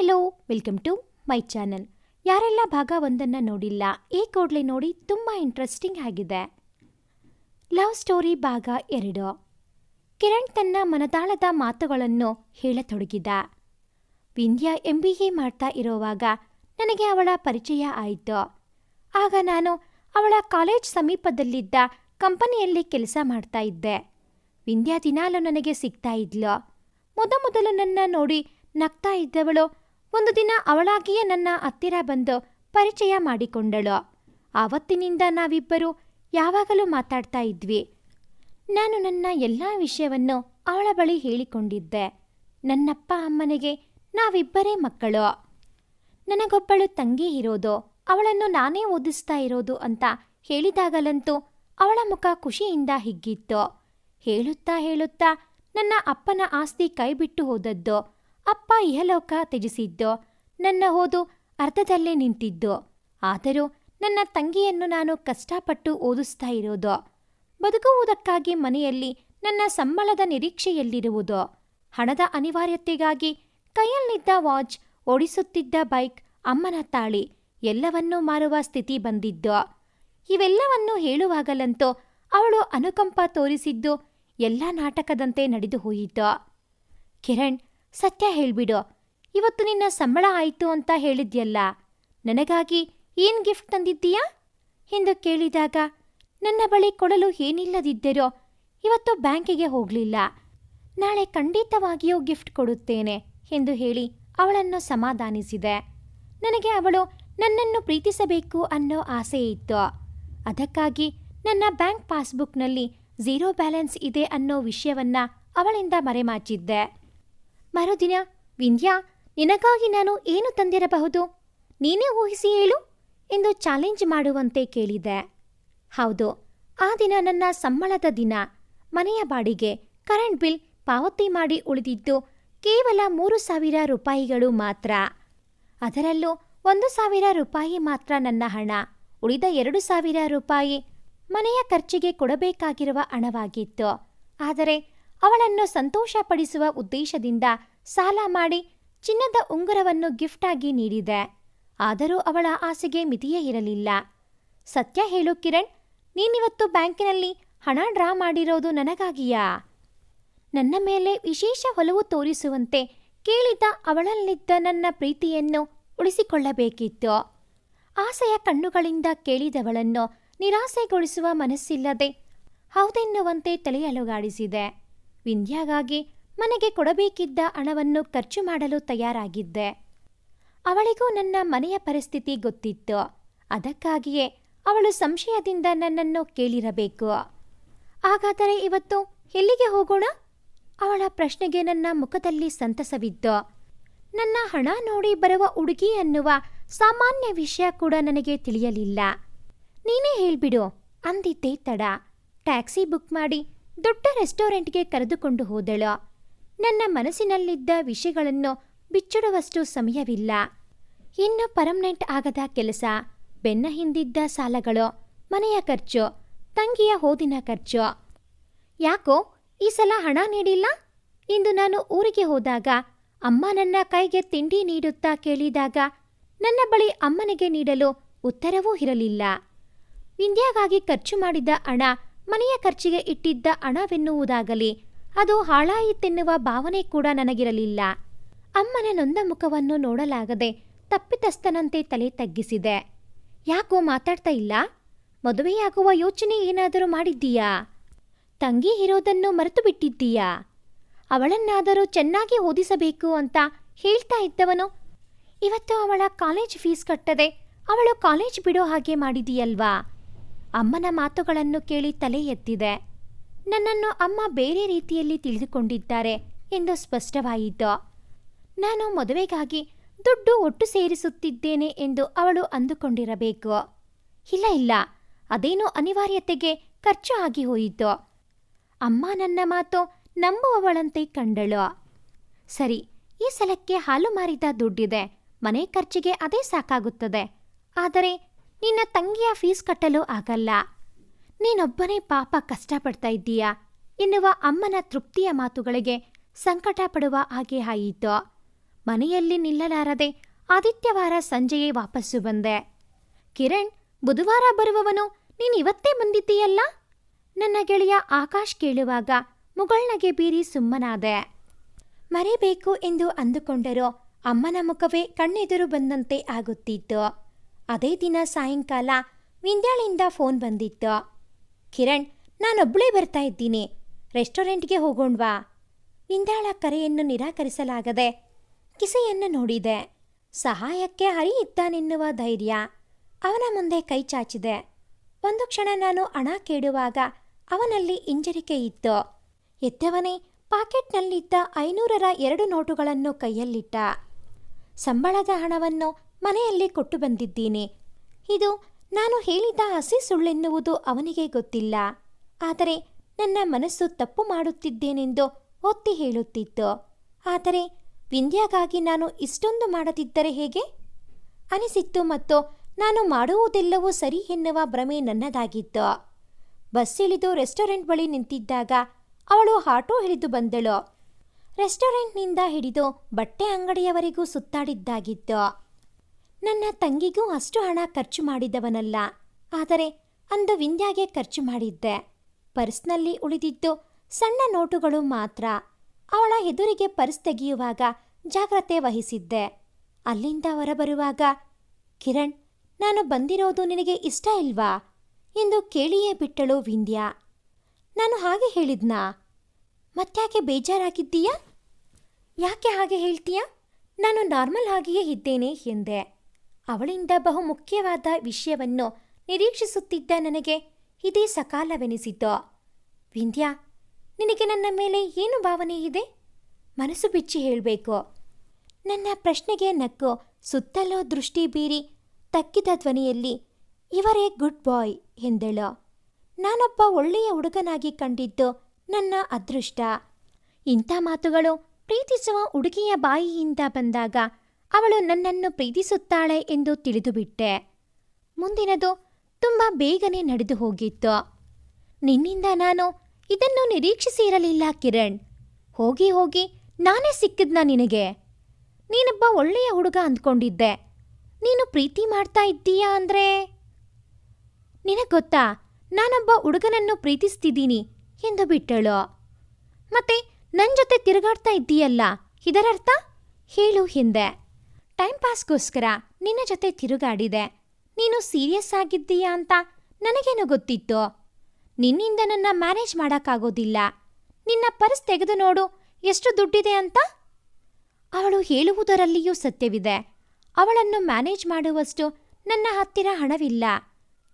Hello, welcome to my channel. ಯಾರೆಲ್ಲ ಭಾಗ ಒಂದನ್ನು ನೋಡಿಲ್ಲ, ಈ ಕೂಡಲೇ ನೋಡಿ ತುಂಬ ಇಂಟ್ರೆಸ್ಟಿಂಗ್ ಆಗಿದೆ. ಲವ್ ಸ್ಟೋರಿ ಭಾಗ ಎರಡು. ಕಿರಣ್ ತನ್ನ ಮನದಾಳದ ಮಾತುಗಳನ್ನು ಹೇಳತೊಡಗಿದ. ವಿಂಧ್ಯ ಎಂ ಬಿ ಎ ಮಾಡ್ತಾ ಇರುವಾಗ ನನಗೆ ಅವಳ ಪರಿಚಯ ಆಯಿತು. ಆಗ ನಾನು ಅವಳ ಕಾಲೇಜ್ ಸಮೀಪದಲ್ಲಿದ್ದ ಕಂಪನಿಯಲ್ಲಿ ಕೆಲಸ ಮಾಡ್ತಾ ಇದ್ದೆ. ವಿಂಧ್ಯ ದಿನಾಲು ನನಗೆ ಸಿಗ್ತಾ ಇದ್ಲು. ಮೊದಮೊದಲು ನನ್ನ ನೋಡಿ ನಗ್ತಾ ಇದ್ದವಳು ಒಂದು ದಿನ ಅವಳಾಗಿಯೇ ನನ್ನ ಹತ್ತಿರ ಬಂದು ಪರಿಚಯ ಮಾಡಿಕೊಂಡಳು. ಆವತ್ತಿನಿಂದ ನಾವಿಬ್ಬರು ಯಾವಾಗಲೂ ಮಾತಾಡ್ತಾ ಇದ್ವಿ. ನಾನು ನನ್ನ ಎಲ್ಲ ವಿಷಯವನ್ನು ಅವಳ ಬಳಿ ಹೇಳಿಕೊಂಡಿದ್ದೆ. ನನ್ನಪ್ಪ ಅಮ್ಮನಿಗೆ ನಾವಿಬ್ಬರೇ ಮಕ್ಕಳು. ನನಗೊಬ್ಬಳು ತಂಗಿ ಇರೋದು, ಅವಳನ್ನು ನಾನೇ ಓದಿಸ್ತಾ ಇರೋದು ಅಂತ ಹೇಳಿದಾಗಲಂತೂ ಅವಳ ಮುಖ ಖುಷಿಯಿಂದ ಹಿಗ್ಗಿತ್ತು. ಹೇಳುತ್ತಾ ಹೇಳುತ್ತಾ ನನ್ನ ಅಪ್ಪನ ಆಸ್ತಿ ಕೈಬಿಟ್ಟು ಹೋದದ್ದು. ಅಪ್ಪ ಇಹಲೋಕ ತ್ಯಜಿಸಿದ್ದು, ನನ್ನ ಓದು ಅರ್ಧದಲ್ಲೇ ನಿಂತಿದ್ದು. ಆದರೂ ನನ್ನ ತಂಗಿಯನ್ನು ನಾನು ಕಷ್ಟಪಟ್ಟು ಓದಿಸ್ತಾ ಇರೋದು. ಬದುಕುವುದಕ್ಕಾಗಿ ಮನೆಯಲ್ಲಿ ನನ್ನ ಸಂಬಳದ ನಿರೀಕ್ಷೆಯಲ್ಲಿರುವುದು. ಹಣದ ಅನಿವಾರ್ಯತೆಗಾಗಿ ಕೈಯಲ್ಲಿದ್ದ ವಾಚ್, ಓಡಿಸುತ್ತಿದ್ದ ಬೈಕ್, ಅಮ್ಮನ ತಾಳಿ ಎಲ್ಲವನ್ನೂ ಮಾರುವ ಸ್ಥಿತಿ ಬಂದಿದ್ದು. ಇವೆಲ್ಲವನ್ನೂ ಹೇಳುವಾಗಲಂತೂ ಅವಳು ಅನುಕಂಪ ತೋರಿಸಿದ್ದು ಎಲ್ಲ ನಾಟಕದಂತೆ ನಡೆದು ಹೋಯಿತು ಕಿರಣ್ ಸತ್ಯ ಹೇಳ್ಬಿಡು. ಇವತ್ತು ನಿನ್ನ ಸಂಬಳ ಆಯಿತು ಅಂತ ಹೇಳಿದ್ಯಲ್ಲ, ನನಗಾಗಿ ಏನ್ ಗಿಫ್ಟ್ ತಂದಿದ್ದೀಯಾ? ಎಂದು ಕೇಳಿದಾಗ, ನನ್ನ ಬಳಿ ಕೊಡಲು ಏನಿಲ್ಲದಿದ್ದರೂ ಇವತ್ತು ಬ್ಯಾಂಕಿಗೆ ಹೋಗಲಿಲ್ಲ. ನಾಳೆ ಖಂಡಿತವಾಗಿಯೂ ಗಿಫ್ಟ್ ಕೊಡುತ್ತೇನೆ ಎಂದು ಹೇಳಿ ಅವಳನ್ನು ಸಮಾಧಾನಿಸಿದೆ. ನನಗೆ ಅವಳು ನನ್ನನ್ನು ಪ್ರೀತಿಸಬೇಕು ಅನ್ನೋ ಆಸೆ ಇತ್ತು. ಅದಕ್ಕಾಗಿ ನನ್ನ ಬ್ಯಾಂಕ್ ಪಾಸ್ಬುಕ್ನಲ್ಲಿ ಝೀರೋ ಬ್ಯಾಲೆನ್ಸ್ ಇದೆ ಅನ್ನೋ ವಿಷಯವನ್ನ ಅವಳಿಂದ ಮರೆಮಾಚಿದ್ದೆ. ಮರುದಿನ, ವಿಂಧ್ಯಾ, ನಿನಗಾಗಿ ನಾನು ಏನು ತಂದಿರಬಹುದು? ನೀನೇ ಊಹಿಸಿ ಹೇಳು ಎಂದು ಚಾಲೆಂಜ್ ಮಾಡುವಂತೆ ಕೇಳಿದೆ. ಹೌದು, ಆ ದಿನ ನನ್ನ ಸಂಬಳದ ದಿನ. ಮನೆಯ ಬಾಡಿಗೆ, ಕರೆಂಟ್ ಬಿಲ್ ಪಾವತಿ ಮಾಡಿ ಉಳಿದಿದ್ದು ಕೇವಲ ಮೂರು ಸಾವಿರ ರೂಪಾಯಿಗಳು ಮಾತ್ರ. ಅದರಲ್ಲೂ ಒಂದು ಸಾವಿರ ರೂಪಾಯಿ ಮಾತ್ರ ನನ್ನ ಹಣ. ಉಳಿದ ಎರಡು ಸಾವಿರ ರೂಪಾಯಿ ಮನೆಯ ಖರ್ಚಿಗೆ ಕೊಡಬೇಕಾಗಿರುವ ಹಣವಾಗಿತ್ತು. ಆದರೆ ಅವಳನ್ನು ಸಂತೋಷಪಡಿಸುವ ಉದ್ದೇಶದಿಂದ ಸಾಲ ಮಾಡಿ ಚಿನ್ನದ ಉಂಗುರವನ್ನು ಗಿಫ್ಟ್ ಆಗಿ ನೀಡಿದೆ. ಆದರೂ ಅವಳ ಆಸೆಗೆ ಮಿತಿಯೇ ಇರಲಿಲ್ಲ. ಸತ್ಯ ಹೇಳು ಕಿರಣ್, ನೀನಿವತ್ತು ಬ್ಯಾಂಕಿನಲ್ಲಿ ಹಣ ಡ್ರಾ ಮಾಡಿರೋದು ನನಗಾಗಿಯಾ? ನನ್ನ ಮೇಲೆ ವಿಶೇಷ ಒಲವು ತೋರಿಸುವಂತೆ ಕೇಳಿದ ಅವಳಲ್ಲಿದ್ದ ನನ್ನ ಪ್ರೀತಿಯನ್ನು ಉಳಿಸಿಕೊಳ್ಳಬೇಕಿತ್ತು. ಆಸೆಯ ಕಣ್ಣುಗಳಿಂದ ಕೇಳಿದವಳನ್ನು ನಿರಾಸೆಗೊಳಿಸುವ ಮನಸ್ಸಿಲ್ಲದೆ ಹೌದೆನ್ನುವಂತೆ ತಲೆಯಲುಗಾಡಿಸಿದೆ. ವಿಂಧ್ಯಾಗಾಗಿ ಮನೆಗೆ ಕೊಡಬೇಕಿದ್ದ ಹಣವನ್ನು ಖರ್ಚು ಮಾಡಲು ತಯಾರಾಗಿದ್ದೆ. ಅವಳಿಗೂ ನನ್ನ ಮನೆಯ ಪರಿಸ್ಥಿತಿ ಗೊತ್ತಿತ್ತು. ಅದಕ್ಕಾಗಿಯೇ ಅವಳು ಸಂಶಯದಿಂದ ನನ್ನನ್ನು ಕೇಳಿರಬೇಕು. ಹಾಗಾದರೆ ಇವತ್ತು ಎಲ್ಲಿಗೆ ಹೋಗೋಣ? ಅವಳ ಪ್ರಶ್ನೆಗೆ ನನ್ನ ಮುಖದಲ್ಲಿ ಸಂತಸವಿತ್ತು. ನನ್ನ ಹಣ ನೋಡಿ ಬರುವ ಹುಡುಗಿ ಅನ್ನುವ ಸಾಮಾನ್ಯ ವಿಷಯ ಕೂಡ ನನಗೆ ತಿಳಿಯಲಿಲ್ಲ. ನೀನೇ ಹೇಳ್ಬಿಡು, ಅಂದಿದ್ದೇ ತಡ. ಟ್ಯಾಕ್ಸಿ ಬುಕ್ ಮಾಡಿ ದೊಡ್ಡ ರೆಸ್ಟೋರೆಂಟ್ಗೆ ಕರೆದುಕೊಂಡು ಹೋದಳು. ನನ್ನ ಮನಸ್ಸಿನಲ್ಲಿದ್ದ ವಿಷಯಗಳನ್ನು ಬಿಚ್ಚಿಡುವಷ್ಟು ಸಮಯವಿಲ್ಲ. ಇನ್ನು ಪರ್ಮನೆಂಟ್ ಆಗದ ಕೆಲಸ, ಬೆನ್ನ ಹಿಂದಿದ್ದ ಸಾಲಗಳು, ಮನೆಯ ಖರ್ಚು, ತಂಗಿಯ ಓದಿನ ಖರ್ಚು. ಯಾಕೋ ಈ ಸಲ ಹಣ ನೀಡಿಲ್ಲ? ಇಂದು ನಾನು ಊರಿಗೆ ಹೋದಾಗ ಅಮ್ಮ ನನ್ನ ಕೈಗೆ ತಿಂಡಿ ನೀಡುತ್ತಾ ಕೇಳಿದಾಗ ನನ್ನ ಬಳಿ ಅಮ್ಮನಿಗೆ ನೀಡಲು ಉತ್ತರವೂ ಇರಲಿಲ್ಲ. ವಿಂಧ್ಯಾಗಾಗಿ ಖರ್ಚು ಮಾಡಿದ ಹಣ ಮನೆಯ ಖರ್ಚಿಗೆ ಇಟ್ಟಿದ್ದ ಹಣವೆನ್ನುವುದಾಗಲಿ, ಅದು ಹಾಳಾಯಿತೆನ್ನುವ ಭಾವನೆ ಕೂಡ ನನಗಿರಲಿಲ್ಲ. ಅಮ್ಮನ ನೊಂದ ಮುಖವನ್ನು ನೋಡಲಾಗದೆ ತಪ್ಪಿತಸ್ಥನಂತೆ ತಲೆ ತಗ್ಗಿಸಿದೆ. ಯಾಕೋ ಮಾತಾಡ್ತಾ ಇಲ್ಲ? ಮದುವೆಯಾಗುವ ಯೋಚನೆ ಏನಾದರೂ ಮಾಡಿದ್ದೀಯಾ? ತಂಗಿ ಇರೋದನ್ನು ಮರೆತು ಬಿಟ್ಟಿದ್ದೀಯಾ ಅವಳನ್ನಾದರೂ ಚೆನ್ನಾಗಿ ಓದಿಸಬೇಕು ಅಂತ ಹೇಳ್ತಾ ಇದ್ದವನು? ಇವತ್ತು ಅವಳ ಕಾಲೇಜ್ ಫೀಸ್ ಕಟ್ಟದೆ ಅವಳು ಕಾಲೇಜ್ ಬಿಡೋ ಹಾಗೆ ಮಾಡಿದೀಯಲ್ವಾ? ಅಮ್ಮನ ಮಾತುಗಳನ್ನು ಕೇಳಿ ತಲೆ ಎತ್ತಿದೆ. ನನ್ನನ್ನು ಅಮ್ಮ ಬೇರೆ ರೀತಿಯಲ್ಲಿ ತಿಳಿದುಕೊಂಡಿದ್ದಾರೆ ಎಂದು ಸ್ಪಷ್ಟವಾಯಿತು. ನಾನು ಮದುವೆಗಾಗಿ ದುಡ್ಡು ಒಟ್ಟು ಸೇರಿಸುತ್ತಿದ್ದೇನೆ ಎಂದು ಅವಳು ಅಂದುಕೊಂಡಿರಬೇಕು. ಇಲ್ಲ ಇಲ್ಲ, ಅದೇನೋ ಅನಿವಾರ್ಯತೆಗೆ ಖರ್ಚು ಆಗಿ ಹೋಯಿತು. ಅಮ್ಮ ನನ್ನ ಮಾತು ನಂಬುವವಳಂತೆ ಕಂಡಳು. ಸರಿ, ಈ ಸಲಕ್ಕೆ ಹಾಲು ಮಾರಿದ ದುಡ್ಡಿದೆ. ಮನೆ ಖರ್ಚಿಗೆ ಅದೇ ಸಾಕಾಗುತ್ತದೆ. ಆದರೆ ನಿನ್ನ ತಂಗಿಯ ಫೀಸ್ ಕಟ್ಟಲು ಆಗಲ್ಲ. ನೀನೊಬ್ಬನೇ ಪಾಪ ಕಷ್ಟಪಡ್ತಾ ಇದ್ದೀಯಾ? ಎನ್ನುವ ಅಮ್ಮನ ತೃಪ್ತಿಯ ಮಾತುಗಳಿಗೆ ಸಂಕಟ ಪಡುವ ಹಾಗೆ ಆಯಿತು. ಮನೆಯಲ್ಲಿ ನಿಲ್ಲಲಾರದೆ ಆದಿತ್ಯವಾರ ಸಂಜೆಯೇ ವಾಪಸ್ಸು ಬಂದೆ. ಕಿರಣ್, ಬುಧವಾರ ಬರುವವನು ನೀನು ಇವತ್ತೇ ಬಂದಿದ್ದೀಯಲ್ಲ? ನನ್ನ ಗೆಳೆಯ ಆಕಾಶ್ ಕೇಳುವಾಗ ಮುಗಳ್ನಗೆ ಬೀರಿ ಸುಮ್ಮನಾದೆ. ಮರೆಯಬೇಕು ಎಂದು ಅಂದುಕೊಂಡರೂ ಅಮ್ಮನ ಮುಖವೇ ಕಣ್ಣೆದುರು ಬಂದಂತೆ ಆಗುತ್ತಿತ್ತು. ಅದೇ ದಿನ ಸಾಯಂಕಾಲ ವಿಂದ್ಯಾಳಿಂದ ಫೋನ್ ಬಂದಿತ್ತು. ಕಿರಣ್ ನಾನೊಬ್ಬಳೇ ಬರ್ತಾ ಇದ್ದೀನಿ. ರೆಸ್ಟೋರೆಂಟ್ಗೆ ಹೋಗೋಣ್ವಾ? ವಿಂದ್ಯಾಳ ಕರೆಯನ್ನು ನಿರಾಕರಿಸಲಾಗದೆ ಕಿಸೆಯನ್ನು ನೋಡಿದೆ. ಸಹಾಯಕ್ಕೆ ಹರಿಯಿದ್ದಾನೆನ್ನುವ ಧೈರ್ಯ ಅವನ ಮುಂದೆ ಕೈ ಚಾಚಿದೆ. ಒಂದು ಕ್ಷಣ ನಾನು ಹಣ ಕೇಳುವಾಗ ಅವನಲ್ಲಿ ಹಿಂಜರಿಕೆ ಇತ್ತು. ಎದ್ದವನೇ, ಪಾಕೆಟ್ನಲ್ಲಿದ್ದ ಐನೂರರ ಎರಡು ನೋಟುಗಳನ್ನು ಕೈಯಲ್ಲಿಟ್ಟ. ಸಂಬಳದ ಹಣವನ್ನು ಮನೆಯಲ್ಲಿ ಕೊಟ್ಟು ಬಂದಿದ್ದೀನಿ. ಇದು ನಾನು ಹೇಳಿದ ಹಸಿ ಸುಳ್ಳೆನ್ನುವುದು ಅವನಿಗೆ ಗೊತ್ತಿಲ್ಲ. ಆದರೆ ನನ್ನ ಮನಸ್ಸು ತಪ್ಪು ಮಾಡುತ್ತಿದ್ದೇನೆಂದು ಒತ್ತಿ ಹೇಳುತ್ತಿತ್ತು. ಆದರೆ ವಿಂಧ್ಯಾಗಾಗಿ ನಾನು ಇಷ್ಟೊಂದು ಮಾಡದಿದ್ದರೆ ಹೇಗೆ? ಅನಿಸಿತ್ತು ಮತ್ತು ನಾನು ಮಾಡುವುದೆಲ್ಲವೂ ಸರಿ ಎನ್ನುವ ಭ್ರಮೆ ನನ್ನದಾಗಿತ್ತು. ಬಸ್ ಇಳಿದು ರೆಸ್ಟೋರೆಂಟ್ ಬಳಿ ನಿಂತಿದ್ದಾಗ ಅವಳು ಆಟೋ ಹಿಡಿದು ಬಂದಳು. ರೆಸ್ಟೋರೆಂಟ್ನಿಂದ ಹಿಡಿದು ಬಟ್ಟೆ ಅಂಗಡಿಯವರೆಗೂ ಸುತ್ತಾಡಿದ್ದಾಗಿತ್ತು. ನನ್ನ ತಂಗಿಗೂ ಅಷ್ಟು ಹಣ ಖರ್ಚು ಮಾಡಿದವನಲ್ಲ. ಆದರೆ ಅಂದು ವಿಂಧ್ಯಾಗೆ ಖರ್ಚು ಮಾಡಿದ್ದೆ. ಪರ್ಸ್ನಲ್ಲಿ ಉಳಿದಿದ್ದು ಸಣ್ಣ ನೋಟುಗಳು ಮಾತ್ರ. ಅವಳ ಎದುರಿಗೆ ಪರ್ಸ್ ತೆಗೆಯುವಾಗ ಜಾಗ್ರತೆ ವಹಿಸಿದ್ದೆ. ಅಲ್ಲಿಂದ ಹೊರಬರುವಾಗ, ಕಿರಣ್, ನಾನು ಬಂದಿರೋದು ನಿನಗೆ ಇಷ್ಟ ಇಲ್ವಾ ಎಂದು ಕೇಳಿಯೇ ಬಿಟ್ಟಳು ವಿಂದ್ಯಾ. ನಾನು ಹಾಗೆ ಹೇಳಿದ್ನಾ? ಮತ್ತ್ಯಾಕೆ ಬೇಜಾರಾಗಿದ್ದೀಯಾ? ಯಾಕೆ ಹಾಗೆ ಹೇಳ್ತೀಯಾ? ನಾನು ನಾರ್ಮಲ್ ಆಗಿಯೇ ಇದ್ದೇನೆ, ಎಂದೆ. ಅವಳಿಂದ ಬಹು ಮುಖ್ಯವಾದ ವಿಷಯವನ್ನು ನಿರೀಕ್ಷಿಸುತ್ತಿದ್ದ ನನಗೆ ಇದೇ ಸಕಾಲವೆನಿಸಿತು ವಿಂದ್ಯಾ, ನಿನಗೆ ನನ್ನ ಮೇಲೆ ಏನು ಭಾವನೆ ಇದೆ? ಮನಸ್ಸು ಬಿಚ್ಚಿ ಹೇಳಬೇಕು. ನನ್ನ ಪ್ರಶ್ನೆಗೆ ನಕ್ಕು ಸುತ್ತಲೂ ದೃಷ್ಟಿ ಬೀರಿ ತಕ್ಕಿದ ಧ್ವನಿಯಲ್ಲಿ, ಇವರೇ ಗುಡ್ ಬಾಯ್ ಎಂದಳು. ನಾನೊಬ್ಬ ಒಳ್ಳೆಯ ಹುಡುಗನಾಗಿ ಕಂಡಿದ್ದು ನನ್ನ ಅದೃಷ್ಟ. ಇಂಥ ಮಾತುಗಳು ಪ್ರೀತಿಸುವ ಹುಡುಗಿಯ ಬಾಯಿಯಿಂದ ಬಂದಾಗ ಅವಳು ನನ್ನನ್ನು ಪ್ರೀತಿಸುತ್ತಾಳೆ ಎಂದು ತಿಳಿದುಬಿಟ್ಟೆ. ಮುಂದಿನದು ತುಂಬ ಬೇಗನೆ ನಡೆದು ಹೋಗಿತ್ತು. ನಿನ್ನಿಂದ ನಾನು ಇದನ್ನು ನಿರೀಕ್ಷಿಸಿರಲಿಲ್ಲ ಕಿರಣ್. ಹೋಗಿ ಹೋಗಿ ನಾನೇ ಸಿಕ್ಕಿದ್ನ ನಿನಗೆ. ನೀನೊಬ್ಬ ಒಳ್ಳೆಯ ಹುಡುಗ ಅಂದ್ಕೊಂಡಿದ್ದೆ. ನೀನು ಪ್ರೀತಿ ಮಾಡ್ತಾ ಇದ್ದೀಯಾ ಅಂದ್ರೆ? ನಿನಗೆ ಗೊತ್ತಾ, ನಾನೊಬ್ಬ ಹುಡುಗನನ್ನು ಪ್ರೀತಿಸ್ತಿದ್ದೀನಿ ಎಂದು ಬಿಟ್ಟಳು. ಮತ್ತೆ ನನ್ನ ಜೊತೆ ತಿರುಗಾಡ್ತಾ ಇದ್ದೀಯಲ್ಲ, ಇದರರ್ಥ? ಹೇಳು ಹಿಂದೆ. ಟೈಮ್ ಪಾಸ್ಗೋಸ್ಕರ ನಿನ್ನ ಜೊತೆ ತಿರುಗಾಡಿದೆ. ನೀನು ಸೀರಿಯಸ್ ಆಗಿದ್ದೀಯಾ ಅಂತ ನನಗೇನು ಗೊತ್ತಿತ್ತು? ನಿನ್ನಿಂದ ನನ್ನ ಮ್ಯಾನೇಜ್ ಮಾಡೋಕ್ಕಾಗೋದಿಲ್ಲ. ನಿನ್ನ ಪರ್ಸ್ ತೆಗೆದು ನೋಡು, ಎಷ್ಟು ದುಡ್ಡಿದೆ ಅಂತ? ಅವಳು ಹೇಳುವುದರಲ್ಲಿಯೂ ಸತ್ಯವಿದೆ. ಅವಳನ್ನು ಮ್ಯಾನೇಜ್ ಮಾಡುವಷ್ಟು ನನ್ನ ಹತ್ತಿರ ಹಣವಿಲ್ಲ.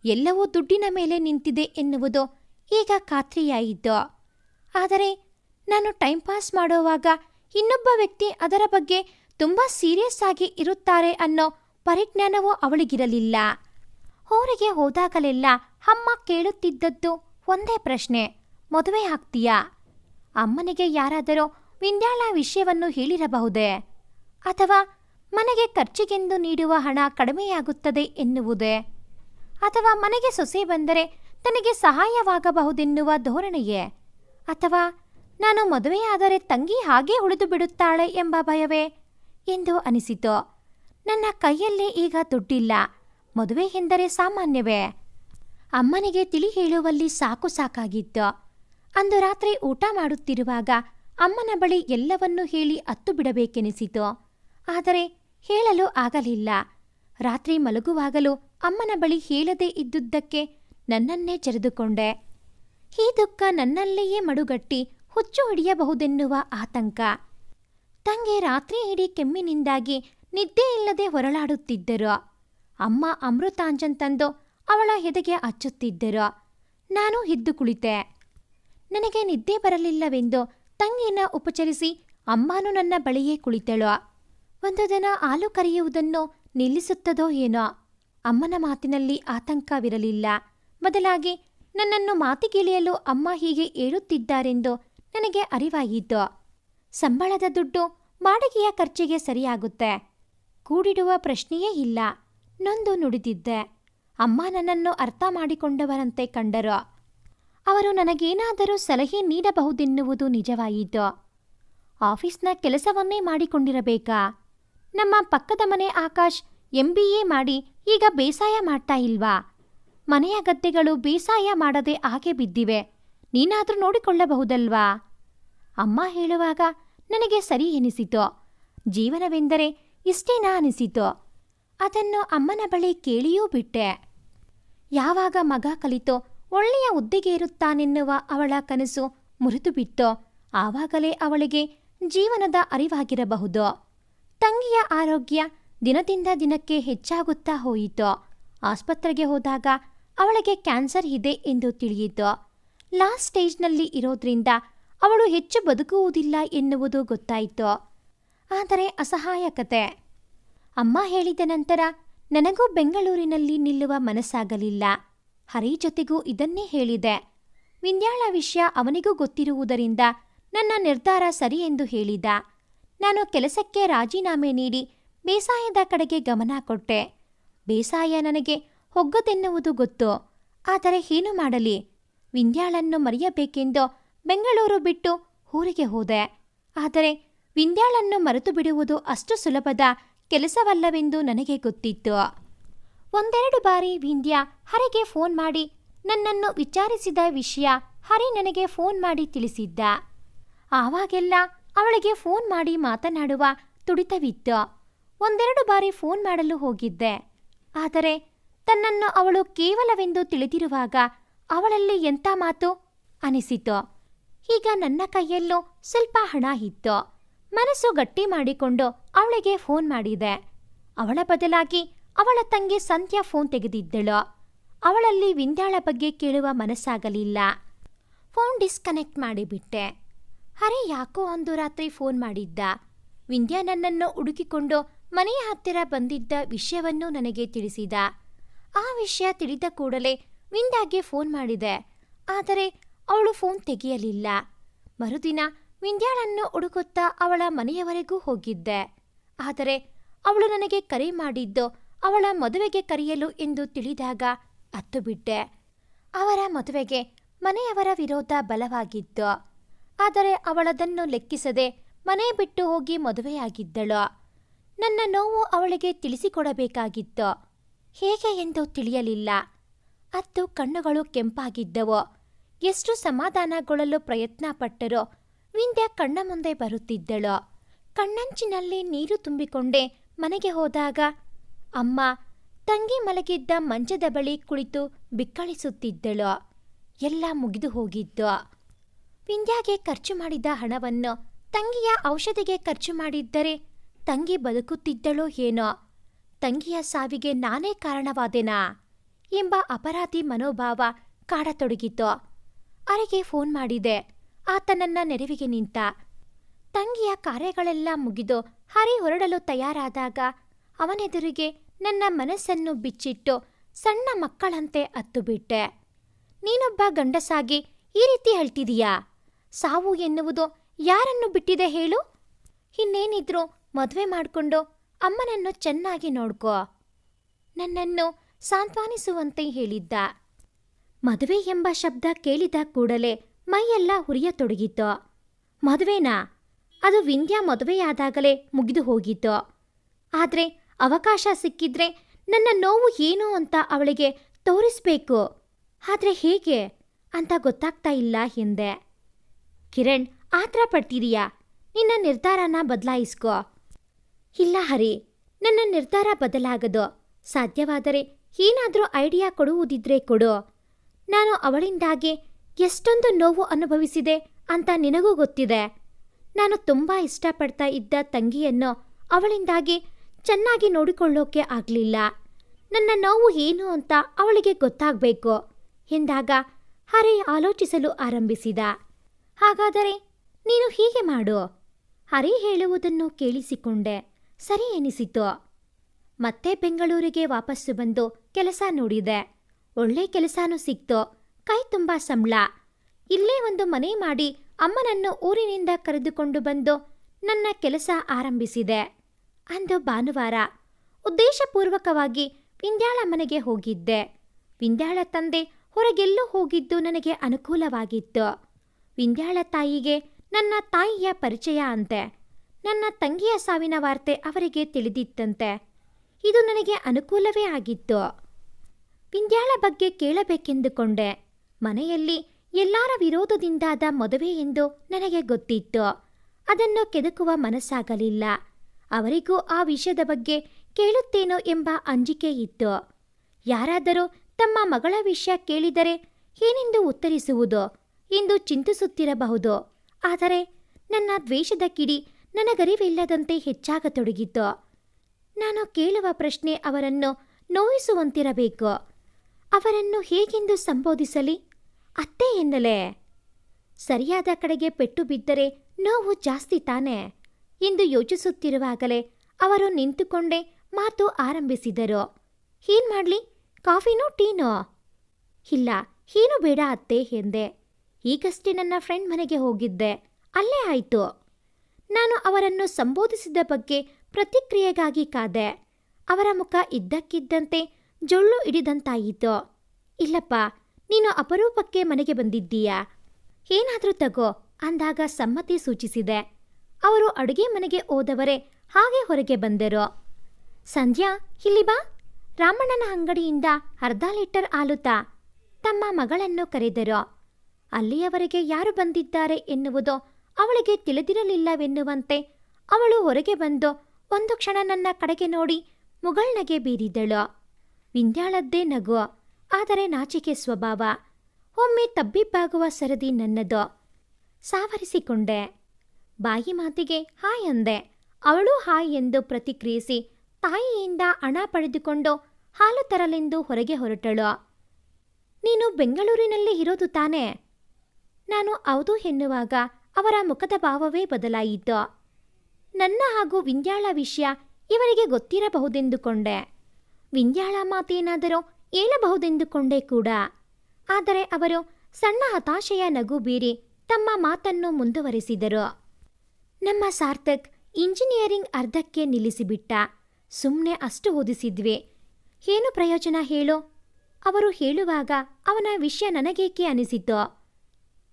ಎಲ್ಲವೂ ದುಡ್ಡಿನ ಮೇಲೆ ನಿಂತಿದೆ ಎನ್ನುವುದು ಈಗ ಖಾತ್ರಿಯಾಯಿತು. ಆದರೆ ನಾನು ಟೈಮ್ ಪಾಸ್ ಮಾಡುವಾಗ ಇನ್ನೊಬ್ಬ ವ್ಯಕ್ತಿ ಅದರ ಬಗ್ಗೆ ತುಂಬ ಸೀರಿಯಸ್ ಆಗಿ ಇರುತ್ತಾರೆ ಅನ್ನೋ ಪರಿಜ್ಞಾನವೂ ಅವಳಿಗಿರಲಿಲ್ಲ. ಊರಿಗೆ ಹೋದಾಗಲೆಲ್ಲ ಅಮ್ಮ ಕೇಳುತ್ತಿದ್ದದ್ದು ಒಂದೇ ಪ್ರಶ್ನೆ, ಮದುವೆ ಆಗ್ತೀಯಾ? ಅಮ್ಮನಿಗೆ ಯಾರಾದರೂ ವಿಂದ್ಯಾಳ ವಿಷಯವನ್ನು ಹೇಳಿರಬಹುದೇ? ಅಥವಾ ಮನೆಗೆ ಖರ್ಚಿಗೆಂದು ನೀಡುವ ಹಣ ಕಡಿಮೆಯಾಗುತ್ತದೆ ಎನ್ನುವುದೇ? ಅಥವಾ ಮನೆಗೆ ಸೊಸೆ ಬಂದರೆ ತನಗೆ ಸಹಾಯವಾಗಬಹುದೆನ್ನುವ ಧೋರಣೆಯೇ? ಅಥವಾ ನಾನು ಮದುವೆಯಾದರೆ ತಂಗಿ ಹಾಗೇ ಉಳಿದು ಬಿಡುತ್ತಾಳೆ ಎಂಬ ಭಯವೇ? ಎಂದು ಅನಿಸಿತು. ನನ್ನ ಕೈಯಲ್ಲಿ ಈಗ ದುಡ್ಡಿಲ್ಲ. ಮದುವೆ ಎಂದರೆ ಸಾಮಾನ್ಯವೇ? ಅಮ್ಮನಿಗೆ ತಿಳಿ ಹೇಳುವಲ್ಲಿ ಸಾಕು ಸಾಕಾಗಿತ್ತು. ಅಂದು ರಾತ್ರಿ ಊಟ ಮಾಡುತ್ತಿರುವಾಗ ಅಮ್ಮನ ಬಳಿ ಎಲ್ಲವನ್ನೂ ಹೇಳಿ ಅತ್ತು ಬಿಡಬೇಕೆನಿಸಿತು. ಆದರೆ ಹೇಳಲು ಆಗಲಿಲ್ಲ. ರಾತ್ರಿ ಮಲಗುವಾಗಲೂ ಅಮ್ಮನ ಬಳಿ ಹೇಳದೇ ಇದ್ದುದಕ್ಕೆ ನನ್ನನ್ನೇ ಜರೆದುಕೊಂಡೆ. ಈ ದುಃಖ ನನ್ನಲ್ಲಿಯೇ ಮಡುಗಟ್ಟಿ ಹುಚ್ಚು ಹಿಡಿಯಬಹುದೆನ್ನುವ ಆತಂಕ. ತಂಗೆ ರಾತ್ರಿ ಇಡೀ ಕೆಮ್ಮಿನಿಂದಾಗಿ ನಿದ್ದೆ ಇಲ್ಲದೆ ಹೊರಳಾಡುತ್ತಿದ್ದರು. ಅಮ್ಮ ಅಮೃತಾಂಜನ್ ತಂದು ಅವಳ ಹೆದೆಗೆ ಹಚ್ಚುತ್ತಿದ್ದರು. ನಾನು ಇದ್ದು ಕುಳಿತೆ. ನನಗೆ ನಿದ್ದೆ ಬರಲಿಲ್ಲವೆಂದು ತಂಗಿನ ಉಪಚರಿಸಿ ಅಮ್ಮನೂ ನನ್ನ ಬಳಿಯೇ ಕುಳಿತಳು. ಒಂದು ದಿನ ಹಾಲು ಕರೆಯುವುದನ್ನು ನಿಲ್ಲಿಸುತ್ತದೋ ಏನೋ. ಅಮ್ಮನ ಮಾತಿನಲ್ಲಿ ಆತಂಕವಿರಲಿಲ್ಲ. ಬದಲಾಗಿ ನನ್ನನ್ನು ಮಾತಿಗಿಳಿಯಲು ಅಮ್ಮ ಹೀಗೆ ಹೇಳುತ್ತಿದ್ದಾರೆಂದು ನನಗೆ ಅರಿವಾಯಿತು. ಸಂಬಳದ ದುಡ್ಡು ಬಾಡಿಗೆಯ ಖರ್ಚಿಗೆ ಸರಿಯಾಗುತ್ತೆ. ಕೂಡಿಡುವ ಪ್ರಶ್ನೆಯೇ ಇಲ್ಲ. ನೊಂದು ನುಡಿದಿದ್ದೆ. ಅಮ್ಮ ನನ್ನನ್ನು ಅರ್ಥ ಮಾಡಿಕೊಂಡವರಂತೆ ಕಂಡರು. ಅವರು ನನಗೇನಾದರೂ ಸಲಹೆ ನೀಡಬಹುದೆನ್ನುವುದು ನಿಜವಾಯಿತು. ಆಫೀಸ್ನ ಕೆಲಸವನ್ನೇ ಮಾಡಿಕೊಂಡಿರಬೇಕಾ? ನಮ್ಮ ಪಕ್ಕದ ಮನೆ ಆಕಾಶ್ ಎಂ ಬಿ ಎ ಮಾಡಿ ಈಗ ಬೇಸಾಯ ಮಾಡ್ತಾ ಇಲ್ವಾ? ಮನೆಯ ಗದ್ದೆಗಳು ಬೇಸಾಯ ಮಾಡದೆ ಹಾಗೆ ಬಿದ್ದಿವೆ. ನೀನಾದರೂ ನೋಡಿಕೊಳ್ಳಬಹುದಲ್ವಾ? ಅಮ್ಮ ಹೇಳುವಾಗ ನನಗೆ ಸರಿ ಎನಿಸಿತು. ಜೀವನವೆಂದರೆ ಇಷ್ಟೇನಾ ಅನಿಸಿತು ಅದನ್ನು ಅಮ್ಮನ ಬಳಿ ಕೇಳಿಯೂ ಬಿಟ್ಟೆ. ಯಾವಾಗ ಮಗ ಕಲಿತೋ ಒಳ್ಳೆಯ ಹುದ್ದೆಗೇರುತ್ತಾನೆನ್ನುವ ಅವಳ ಕನಸು ಮುರಿದು ಬಿಟ್ಟೋ ಆವಾಗಲೇ ಅವಳಿಗೆ ಜೀವನದ ಅರಿವಾಗಿರಬಹುದು. ತಂಗಿಯ ಆರೋಗ್ಯ ದಿನದಿಂದ ದಿನಕ್ಕೆ ಹೆಚ್ಚಾಗುತ್ತಾ ಹೋಯಿತು. ಆಸ್ಪತ್ರೆಗೆ ಹೋದಾಗ ಅವಳಿಗೆ ಕ್ಯಾನ್ಸರ್ ಇದೆ ಎಂದು ತಿಳಿಯಿತು. ಲಾಸ್ಟ್ ಸ್ಟೇಜ್ನಲ್ಲಿ ಇರೋದ್ರಿಂದ ಅವಳು ಹೆಚ್ಚು ಬದುಕುವುದಿಲ್ಲ ಎನ್ನುವುದು ಗೊತ್ತಾಯಿತು. ಆದರೆ ಅಸಹಾಯಕತೆ. ಅಮ್ಮ ಹೇಳಿದ ನಂತರ ನನಗೂ ಬೆಂಗಳೂರಿನಲ್ಲಿ ನಿಲ್ಲುವ ಮನಸ್ಸಾಗಲಿಲ್ಲ. ಹರಿ ಜೊತೆಗೂ ಇದನ್ನೇ ಹೇಳಿದೆ. ವಿಂಧ್ಯಾಳ ವಿಷಯ ಅವನಿಗೂ ಗೊತ್ತಿರುವುದರಿಂದ ನನ್ನ ನಿರ್ಧಾರ ಸರಿ ಎಂದು ಹೇಳಿದ. ನಾನು ಕೆಲಸಕ್ಕೆ ರಾಜೀನಾಮೆ ನೀಡಿ ಬೇಸಾಯದ ಕಡೆಗೆ ಗಮನ ಕೊಟ್ಟೆ. ಬೇಸಾಯ ನನಗೆ ಹೊಗ್ಗದೆನ್ನುವುದು ಗೊತ್ತು. ಆದರೆ ಏನು ಮಾಡಲಿ? ವಿಂಧ್ಯಾಳನ್ನು ಮರೆಯಬೇಕೆಂದು ಬೆಂಗಳೂರು ಬಿಟ್ಟು ಊರಿಗೆ ಹೋದೆ. ಆದರೆ ವಿಂಧ್ಯಾಳನ್ನು ಮರೆತು ಬಿಡುವುದು ಅಷ್ಟು ಸುಲಭದ ಕೆಲಸವಲ್ಲವೆಂದು ನನಗೆ ಗೊತ್ತಿತ್ತು. ಒಂದೆರಡು ಬಾರಿ ವಿಂಧ್ಯ ಹರಿಗೆ ಫೋನ್ ಮಾಡಿ ನನ್ನನ್ನು ವಿಚಾರಿಸಿದ ವಿಷಯ ಹರಿ ನನಗೆ ಫೋನ್ ಮಾಡಿ ತಿಳಿಸಿದ್ದ. ಆವಾಗೆಲ್ಲ ಅವಳಿಗೆ ಫೋನ್ ಮಾಡಿ ಮಾತನಾಡುವ ತುಡಿತವಿತ್ತು. ಒಂದೆರಡು ಬಾರಿ ಫೋನ್ ಮಾಡಲು ಹೋಗಿದ್ದೆ. ಆದರೆ ತನ್ನನ್ನು ಅವಳು ಕೇವಲವೆಂದು ತಿಳಿದಿರುವಾಗ ಅವಳಲ್ಲಿ ಎಂಥ ಮಾತು ಅನಿಸಿತು. ಈಗ ನನ್ನ ಕೈಯಲ್ಲೂ ಸ್ವಲ್ಪ ಹಣ ಇತ್ತು. ಮನಸ್ಸು ಗಟ್ಟಿ ಮಾಡಿಕೊಂಡು ಅವಳಿಗೆ ಫೋನ್ ಮಾಡಿದೆ. ಅವಳ ಬದಲಾಗಿ ಅವಳ ತಂಗಿ ಸಂಧ್ಯಾ ಫೋನ್ ತೆಗೆದಿದ್ದಳು. ಅವಳಲ್ಲಿ ವಿಂಧ್ಯಾಳ ಬಗ್ಗೆ ಕೇಳುವ ಮನಸ್ಸಾಗಲಿಲ್ಲ. ಫೋನ್ ಡಿಸ್ಕನೆಕ್ಟ್ ಮಾಡಿಬಿಟ್ಟೆ. ಅರೇ, ಯಾಕೋ ಒಂದು ರಾತ್ರಿ ಫೋನ್ ಮಾಡಿದ್ದ? ವಿಂಧ್ಯ ನನ್ನನ್ನು ಹುಡುಕಿಕೊಂಡು ಮನೆಯ ಹತ್ತಿರ ಬಂದಿದ್ದ ವಿಷಯವನ್ನು ನನಗೆ ತಿಳಿಸಿದ. ಆ ವಿಷಯ ತಿಳಿದ ಕೂಡಲೇ ವಿಂಧ್ಯಾಗೆ ಫೋನ್ ಮಾಡಿದೆ. ಆದರೆ ಅವಳು ಫೋನ್ ತೆಗೆಯಲಿಲ್ಲ. ಮರುದಿನ ವಿಂಧ್ಯಾಳನ್ನು ಹುಡುಕುತ್ತಾ ಅವಳ ಮನೆಯವರೆಗೂ ಹೋಗಿದ್ದೆ. ಆದರೆ ಅವಳು ನನಗೆ ಕರೆ ಮಾಡಿದ್ದು ಅವಳ ಮದುವೆಗೆ ಕರೆಯಲು ಎಂದು ತಿಳಿದಾಗ ಅತ್ತು ಬಿಟ್ಟೆ. ಅವರ ಮದುವೆಗೆ ಮನೆಯವರ ವಿರೋಧ ಬಲವಾಗಿತ್ತು. ಆದರೆ ಅವಳದನ್ನು ಲೆಕ್ಕಿಸದೆ ಮನೆ ಬಿಟ್ಟು ಹೋಗಿ ಮದುವೆಯಾಗಿದ್ದಳು. ನನ್ನ ನೋವು ಅವಳಿಗೆ ತಿಳಿಸಿಕೊಡಬೇಕಾಗಿತ್ತು. ಹೇಗೆ ಎಂದು ತಿಳಿಯಲಿಲ್ಲ. ಅತ್ತು ಕಣ್ಣುಗಳು ಕೆಂಪಾಗಿದ್ದವು. ಎಷ್ಟು ಸಮಾಧಾನಗೊಳ್ಳಲು ಪ್ರಯತ್ನ ಪಟ್ಟರೋ ವಿಂಧ್ಯ ಕಣ್ಣ ಮುಂದೆ ಬರುತ್ತಿದ್ದಳು. ಕಣ್ಣಂಚಿನಲ್ಲಿ ನೀರು ತುಂಬಿಕೊಂಡೆ ಮನೆಗೆ ಹೋದಾಗ, ಅಮ್ಮ, ತಂಗಿ ಮಲಗಿದ್ದ ಮಂಚದ ಬಳಿ ಕುಳಿತು ಬಿಕ್ಕಳಿಸುತ್ತಿದ್ದಳು. ಎಲ್ಲ ಮುಗಿದು ಹೋಗಿದ್ದು. ವಿಂಧ್ಯಾಗೆ ಖರ್ಚು ಮಾಡಿದ ಹಣವನ್ನು ತಂಗಿಯ ಔಷಧಿಗೆ ಖರ್ಚು ಮಾಡಿದ್ದರೆ ತಂಗಿ ಬದುಕುತ್ತಿದ್ದಳೋ ಏನೋ? ತಂಗಿಯ ಸಾವಿಗೆ ನಾನೇ ಕಾರಣವಾದೆನಾ? ಎಂಬ ಅಪರಾಧಿ ಮನೋಭಾವ ಕಾಡತೊಡಗಿತು. ಅರೆಗೆ ಫೋನ್ ಮಾಡಿದೆ. ಆತನನ್ನ ನೆರವಿಗೆ ನಿಂತ. ತಂಗಿಯ ಕಾರ್ಯಗಳೆಲ್ಲ ಮುಗಿದು ಹರಿ ಹೊರಡಲು ತಯಾರಾದಾಗ ಅವನೆದುರಿಗೆ ನನ್ನ ಮನಸ್ಸನ್ನು ಬಿಚ್ಚಿಟ್ಟು ಸಣ್ಣ ಮಕ್ಕಳಂತೆ ಅತ್ತು ಬಿಟ್ಟೆ ನೀನೊಬ್ಬ ಗಂಡಸಾಗಿ ಈ ರೀತಿ ಹೇಳ್ತಿದೀಯಾ ಸಾವು ಎನ್ನುವುದು ಯಾರನ್ನು ಬಿಟ್ಟಿದೆ ಹೇಳು? ಇನ್ನೇನಿದ್ರು ಮದುವೆ ಮಾಡಿಕೊಂಡು ಅಮ್ಮನನ್ನು ಚೆನ್ನಾಗಿ ನೋಡ್ಕೋ. ನನ್ನನ್ನು ಸಾಂತ್ವನಿಸುವಂತೆ ಹೇಳಿದ್ದ. ಮದುವೆ ಎಂಬ ಶಬ್ದ ಕೇಳಿದ ಕೂಡಲೇ ಮೈಯೆಲ್ಲ ಹುರಿಯತೊಡಗಿತ್ತು ಮದುವೆನಾ? ಅದು ವಿಂಧ್ಯ ಮದುವೆಯಾದಾಗಲೇ ಮುಗಿದು ಹೋಗಿತ್ತು. ಆದರೆ ಅವಕಾಶ ಸಿಕ್ಕಿದ್ರೆ ನನ್ನ ನೋವು ಏನು ಅಂತ ಅವಳಿಗೆ ತೋರಿಸ್ಬೇಕು. ಆದರೆ ಹೇಗೆ? ಅಂತ ಗೊತ್ತಾಗ್ತಾ ಇಲ್ಲ ಎಂದೆ. ಕಿರಣ್, ಆತರ ಪಡ್ತಿದೀಯಾ? ನಿನ್ನ ನಿರ್ಧಾರನ ಬದಲಾಯಿಸ್ಕೋ. ಇಲ್ಲ ಹರಿ, ನನ್ನ ನಿರ್ಧಾರ ಬದಲಾಗದು. ಸಾಧ್ಯವಾದರೆ ಏನಾದರೂ ಐಡಿಯಾ ಕೊಡುವುದಿದ್ರೆ ಕೊಡು. ನಾನು ಅವಳಿಂದಾಗಿ ಎಷ್ಟೊಂದು ನೋವು ಅನುಭವಿಸಿದೆ ಅಂತ ನಿನಗೂ ಗೊತ್ತಿದೆ. ನಾನು ತುಂಬ ಇಷ್ಟಪಡ್ತಾ ಇದ್ದ ತಂಗಿಯನ್ನು ಅವಳಿಂದಾಗಿ ಚೆನ್ನಾಗಿ ನೋಡಿಕೊಳ್ಳೋಕೆ ಆಗಲಿಲ್ಲ. ನನ್ನ ನೋವು ಏನು ಅಂತ ಅವಳಿಗೆ ಗೊತ್ತಾಗಬೇಕು. ಎಂದಾಗ ಹರಿ ಆಲೋಚಿಸಲು ಆರಂಭಿಸಿದ. ಹಾಗಾದರೆ ನೀನು ಹೀಗೆ ಮಾಡು. ಹರಿ ಹೇಳುವುದನ್ನು ಕೇಳಿಸಿಕೊಂಡೆ. ಸರಿ ಎನಿಸಿತು. ಮತ್ತೆ ಬೆಂಗಳೂರಿಗೆ ವಾಪಸ್ಸು ಬಂದು ಕೆಲಸ ನೋಡಿದೆ. ಒಳ್ಳೆ ಕೆಲಸನೂ ಸಿಕ್ತು? ಕೈ ತುಂಬ ಸಂಬಳ. ಇಲ್ಲೇ ಒಂದು ಮನೆ ಮಾಡಿ ಅಮ್ಮನನ್ನು ಊರಿನಿಂದ ಕರೆದುಕೊಂಡು ಬಂದು ನನ್ನ ಕೆಲಸ ಆರಂಭಿಸಿದೆ ಅಂದು ಭಾನುವಾರ. ಉದ್ದೇಶಪೂರ್ವಕವಾಗಿ ವಿಂಧ್ಯಾಳ ಮನೆಗೆ ಹೋಗಿದ್ದೆ. ವಿಂಧ್ಯಾಳ ತಂದೆ ಹೊರಗೆಲ್ಲೂ ಹೋಗಿದ್ದು ನನಗೆ ಅನುಕೂಲವಾಗಿತ್ತು. ವಿಂಧ್ಯಾಳ ತಾಯಿಗೆ ನನ್ನ ತಾಯಿಯ ಪರಿಚಯ ಅಂತೆ. ನನ್ನ ತಂಗಿಯ ಸಾವಿನ ವಾರ್ತೆ ಅವರಿಗೆ ತಿಳಿದಿತ್ತಂತೆ. ಇದು ನನಗೆ ಅನುಕೂಲವೇ ಆಗಿತ್ತು. ವಿಂಧ್ಯಾಳ ಬಗ್ಗೆ ಕೇಳಬೇಕೆಂದುಕೊಂಡೆ. ಮನೆಯಲ್ಲಿ ಎಲ್ಲರ ವಿರೋಧದಿಂದಾದ ಮದುವೆ ಎಂದು ನನಗೆ ಗೊತ್ತಿತ್ತು. ಅದನ್ನು ಕೆದಕುವ ಮನಸ್ಸಾಗಲಿಲ್ಲ. ಅವರಿಗೂ ಆ ವಿಷಯದ ಬಗ್ಗೆ ಕೇಳುತ್ತೇನೋ ಎಂಬ ಅಂಜಿಕೆ ಇತ್ತು. ಯಾರಾದರೂ ತಮ್ಮ ಮಗಳ ವಿಷಯ ಕೇಳಿದರೆ ಏನೆಂದು ಉತ್ತರಿಸುವುದು? ಎಂದು ಚಿಂತಿಸುತ್ತಿರಬಹುದು. ಆದರೆ ನನ್ನ ದ್ವೇಷದ ಕಿಡಿ ನನಗರಿವಿಲ್ಲದಂತೆ ಹೆಚ್ಚಾಗತೊಡಗಿತು. ನಾನು ಕೇಳುವ ಪ್ರಶ್ನೆ ಅವರನ್ನು ನೋಯಿಸುವಂತಿರಬೇಕು. ಅವರನ್ನು ಹೇಗೆಂದು ಸಂಬೋಧಿಸಲಿ? ಅತ್ತೆ ಎನ್ನಲೆ. ಸರಿಯಾದ ಕಡೆಗೆ ಪೆಟ್ಟು ಬಿದ್ದರೆ ನೋವು ಜಾಸ್ತಿ ತಾನೇ? ಎಂದು ಯೋಚಿಸುತ್ತಿರುವಾಗಲೇ ಅವರು ನಿಂತುಕೊಂಡೇ ಮಾತು ಆರಂಭಿಸಿದರು. ಏನ್ ಮಾಡ್ಲಿ? ಕಾಫಿನೋ, ಟೀನೋ? ಇಲ್ಲ, ಏನು ಬೇಡ ಅತ್ತೆ ಎಂದೆ. ಈಗಷ್ಟೇ ನನ್ನ ಫ್ರೆಂಡ್ ಮನೆಗೆ ಹೋಗಿದ್ದೆ. ಅಲ್ಲೇ ಆಯಿತು. ನಾನು ಅವರನ್ನು ಸಂಬೋಧಿಸಿದ ಬಗ್ಗೆ ಪ್ರತಿಕ್ರಿಯೆಗಾಗಿ ಕಾದೆ. ಅವರ ಮುಖ ಇದ್ದಕ್ಕಿದ್ದಂತೆ ಜೊಳ್ಳು ಹಿಡಿದಂತಾಯಿತು. ಇಲ್ಲಪ್ಪ, ನೀನು ಅಪರೂಪಕ್ಕೆ ಮನೆಗೆ ಬಂದಿದ್ದೀಯಾ? ಏನಾದರೂ ತಗೋ ಅಂದಾಗ ಸಮ್ಮತಿ ಸೂಚಿಸಿದೆ. ಅವರು ಅಡುಗೆ ಮನೆಗೆ ಹೋದವರೇ ಹಾಗೆ ಹೊರಗೆ ಬಂದರು. ಸಂಧ್ಯಾ, ಇಲ್ಲಿ ಬಾ. ರಾಮಣ್ಣನ ಅಂಗಡಿಯಿಂದ ಅರ್ಧ ಲೀಟರ್ ಆಲುತಾ ತಮ್ಮ ಮಗಳನ್ನು ಕರೆದರು. ಅಲ್ಲಿಯವರೆಗೆ ಯಾರು ಬಂದಿದ್ದಾರೆ ಎನ್ನುವುದು ಅವಳಿಗೆ ತಿಳಿದಿರಲಿಲ್ಲವೆನ್ನುವಂತೆ ಅವಳು ಹೊರಗೆ ಬಂದು ಒಂದು ಕ್ಷಣ ನನ್ನ ಕಡೆಗೆ ನೋಡಿ ಮುಗಳ್ನಗೆ ಬೀರಿದಳು. ವಿಂಧ್ಯಾಳದ್ದೇ ನಗು ಆದರೆ ನಾಚಿಕೆ ಸ್ವಭಾವ. ಒಮ್ಮೆ ತಬ್ಬಿಬ್ಬಾಗುವ ಸರದಿ ನನ್ನದು. ಸಾವರಿಸಿಕೊಂಡೆ. ಬಾಯಿ ಮಾತಿಗೆ ಹಾಯ್ ಅಂದೆ. ಅವಳು ಹಾಯ್ ಎಂದು ಪ್ರತಿಕ್ರಿಯಿಸಿ ತಾಯಿಯಿಂದ ಹಣ ಪಡೆದುಕೊಂಡು ಹಾಲು ತರಲೆಂದು ಹೊರಗೆ ಹೊರಟಳು. ನೀನು ಬೆಂಗಳೂರಿನಲ್ಲಿ ಇರೋದು ತಾನೇ? ನಾನು ಹೌದು ಎನ್ನುವಾಗ ಅವರ ಮುಖದ ಭಾವವೇ ಬದಲಾಯಿತು. ನನ್ನ ಹಾಗೂ ವಿಂಧ್ಯಾಳ ವಿಷಯ ಇವರಿಗೆ ಗೊತ್ತಿರಬಹುದೆಂದುಕೊಂಡೆ. ವಿಂಧ್ಯಾಳ ಮಾತೇನಾದರೂ ಹೇಳಬಹುದೆಂದುಕೊಂಡೇ ಕೂಡ. ಆದರೆ ಅವರು ಸಣ್ಣ ಹತಾಶೆಯ ನಗು ಬೀರಿ ತಮ್ಮ ಮಾತನ್ನು ಮುಂದುವರೆಸಿದರು. ನಮ್ಮ ಸಾರ್ಥಕ್ ಇಂಜಿನಿಯರಿಂಗ್ ಅರ್ಧಕ್ಕೆ ನಿಲ್ಲಿಸಿಬಿಟ್ಟ. ಸುಮ್ಮನೆ ಅಷ್ಟು ಓದಿಸಿದ್ವಿ. ಏನು ಪ್ರಯೋಜನ ಹೇಳು? ಅವರು ಹೇಳುವಾಗ ಅವನ ವಿಷಯ ನನಗೇಕೆ ಅನಿಸಿತು?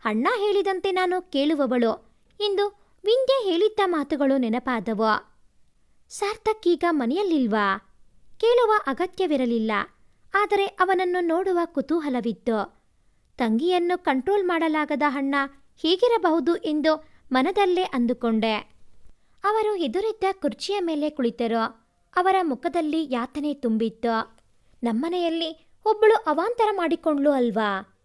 ಅಣ್ಣ ಹೇಳಿದಂತೆ ನಾನು ಕೇಳುವವಳು. ಎಂದು ವಿಂಧ್ಯ ಹೇಳಿದ್ದ ಮಾತುಗಳು ನೆನಪಾದವು? ಸಾರ್ಥಕ್ ಈಗ ಮನೆಯಲ್ಲಿಲ್ವಾ? ಕೇಳುವ ಅಗತ್ಯವಿರಲಿಲ್ಲ. ಆದರೆ ಅವನನ್ನು ನೋಡುವ ಕುತೂಹಲವಿತ್ತು. ತಂಗಿಯನ್ನು ಕಂಟ್ರೋಲ್ ಮಾಡಲಾಗದ ಹಣ್ಣ ಹೀಗಿರಬಹುದು ಎಂದು ಮನದಲ್ಲೇ ಅಂದುಕೊಂಡೆ. ಅವರು ಎದುರಿದ್ದ ಕುರ್ಚಿಯ ಮೇಲೆ ಕುಳಿತರು. ಅವರ ಮುಖದಲ್ಲಿ ಯಾತನೆ ತುಂಬಿತ್ತು. ನಮ್ಮನೆಯಲ್ಲಿ ಒಬ್ಬಳು ಅವಾಂತರ ಮಾಡಿಕೊಂಡ್ಲು ಅಲ್ವಾ?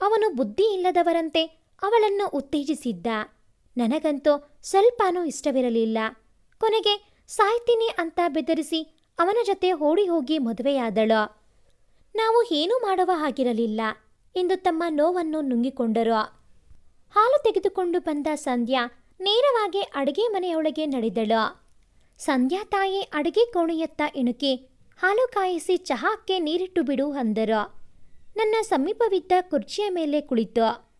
ಅವನು ಬುದ್ಧಿ ಇಲ್ಲದವರಂತೆ ಅವಳನ್ನು ಉತ್ತೇಜಿಸಿದ್ದ. ನನಗಂತೂ ಸ್ವಲ್ಪನೂ ಇಷ್ಟವಿರಲಿಲ್ಲ. ಕೊನೆಗೆ ಸಾಯ್ತೀನಿ ಅಂತ ಬೆದರಿಸಿ ಅವನ ಜೊತೆ ಓಡಿ ಹೋಗಿ ಮದುವೆಯಾದಳು. ನಾವು ಏನೂ ಮಾಡುವ ಹಾಗಿರಲಿಲ್ಲ ಎಂದು ತಮ್ಮ ನೋವನ್ನು ನುಂಗಿಕೊಂಡರು. ಹಾಲು ತೆಗೆದುಕೊಂಡು ಬಂದ ಸಂಧ್ಯಾ ನೇರವಾಗಿ ಅಡುಗೆ ಮನೆಯೊಳಗೆ ನಡೆದಳು. ಸಂಧ್ಯಾ ತಾಯಿ ಅಡುಗೆ ಕೋಣೆಯತ್ತ ಇಣುಕಿ ಹಾಲು ಕಾಯಿಸಿ ಚಹಾಕ್ಕೆ ನೀರಿಟ್ಟು ಬಿಡು ಅಂದರು. ನನ್ನ ಸಮೀಪವಿದ್ದ ಕುರ್ಚಿಯ ಮೇಲೆ ಕುಳಿತು.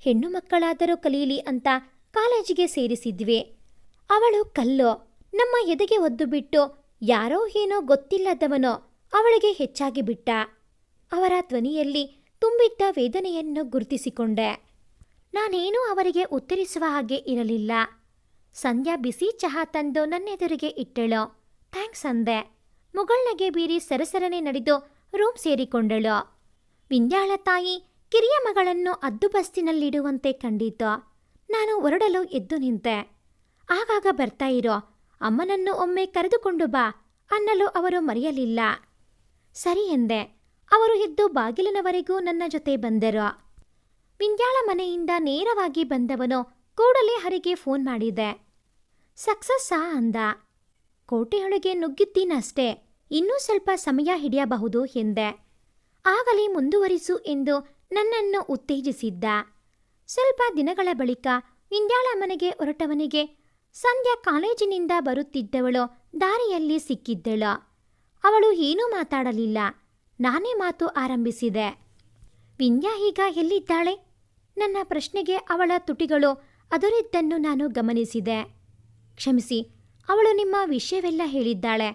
ಹೆಣ್ಣು ಮಕ್ಕಳಾದರೂ ಕಲೀಲಿ ಅಂತ ಕಾಲೇಜಿಗೆ ಸೇರಿಸಿದ್ವಿ. ಅವಳು ಕಲ್ಲು, ನಮ್ಮ ಎದೆಗೆ ಒದ್ದು ಬಿಟ್ಟು ಯಾರೋ ಏನೋ ಗೊತ್ತಿಲ್ಲದವನೋ ಅವಳಿಗೆ ಹೆಚ್ಚಾಗಿ ಬಿಟ್ಟ. ಅವರ ಧ್ವನಿಯಲ್ಲಿ ತುಂಬಿದ್ದ ವೇದನೆಯನ್ನು ಗುರುತಿಸಿಕೊಂಡೆ. ನಾನೇನೂ ಅವರಿಗೆ ಉತ್ತರಿಸುವ ಹಾಗೆ ಇರಲಿಲ್ಲ. ಸಂಧ್ಯಾ ಬಿಸಿ ಚಹಾ ತಂದು ನನ್ನೆದುರಿಗೆ ಇಟ್ಟಳು. ಥ್ಯಾಂಕ್ಸ್ ಅಂದೆ. ಮುಗಳ್ನಗೆ ಬೀರಿ ಸರಸರನೆ ನಡೆದು ರೂಮ್ ಸೇರಿಕೊಂಡಳು. ವಿಂಧ್ಯಾಳ ತಾಯಿ ಕಿರಿಯ ಮಗಳನ್ನು ಅದ್ದುಬಸ್ತಿನಲ್ಲಿಡುವಂತೆ ಕಂಡಿತು ನಾನು ಹೊರಡಲು ಎದ್ದು ನಿಂತೆ. ಆಗಾಗ ಬರ್ತಾ ಇರೋ ಅಮ್ಮನನ್ನು ಒಮ್ಮೆ ಕರೆದುಕೊಂಡು ಬಾ ಅನ್ನಲು ಅವರು ಮರೆಯಲಿಲ್ಲ. ಸರಿ ಎಂದೆ. ಅವರು ಎದ್ದು ಬಾಗಿಲಿನವರೆಗೂ ನನ್ನ ಜೊತೆ ಬಂದರು. ವಿಂಧ್ಯಾಳ ಮನೆಯಿಂದ ನೇರವಾಗಿ ಬಂದವನು ಕೂಡಲೇ ಹರಿಗೆ ಫೋನ್ ಮಾಡಿದೆ. ಸಕ್ಸಸ್ಸಾ ಅಂದ. ಕೋಟೆಯೊಳಗೆ ನುಗ್ಗಿದ್ದೀನಷ್ಟೇ. ಇನ್ನೂ ಸ್ವಲ್ಪ ಸಮಯ ಹಿಡಿಯಬಹುದು ಎಂದೆ. ಆಗಲೇ ಮುಂದುವರಿಸು ಎಂದು ನನ್ನನ್ನು ಉತ್ತೇಜಿಸಿದ್ದ. ಸ್ವಲ್ಪ ದಿನಗಳ ಬಳಿಕ ವಿಂಧ್ಯಾಳ ಮನೆಗೆ ಹೊರಟವನಿಗೆ ಸಂಧ್ಯಾ ಕಾಲೇಜಿನಿಂದ ಬರುತ್ತಿದ್ದವಳು ದಾರಿಯಲ್ಲಿ ಸಿಕ್ಕಿದ್ದಳು. ಅವಳು ಏನೂ ಮಾತಾಡಲಿಲ್ಲ. ನಾನೇ ಮಾತು ಆರಂಭಿಸಿದೆ. ವಿನ್ಯಾ ಈಗ ಎಲ್ಲಿದ್ದಾಳೆ? ನನ್ನ ಪ್ರಶ್ನೆಗೆ ಅವಳ ತುಟಿಗಳು ಅದರಿದ್ದನ್ನು ನಾನು ಗಮನಿಸಿದೆ. ಕ್ಷಮಿಸಿ, ಅವಳು ನಿಮ್ಮ ವಿಷಯವೆಲ್ಲ ಹೇಳಿದ್ದಾಳೆ.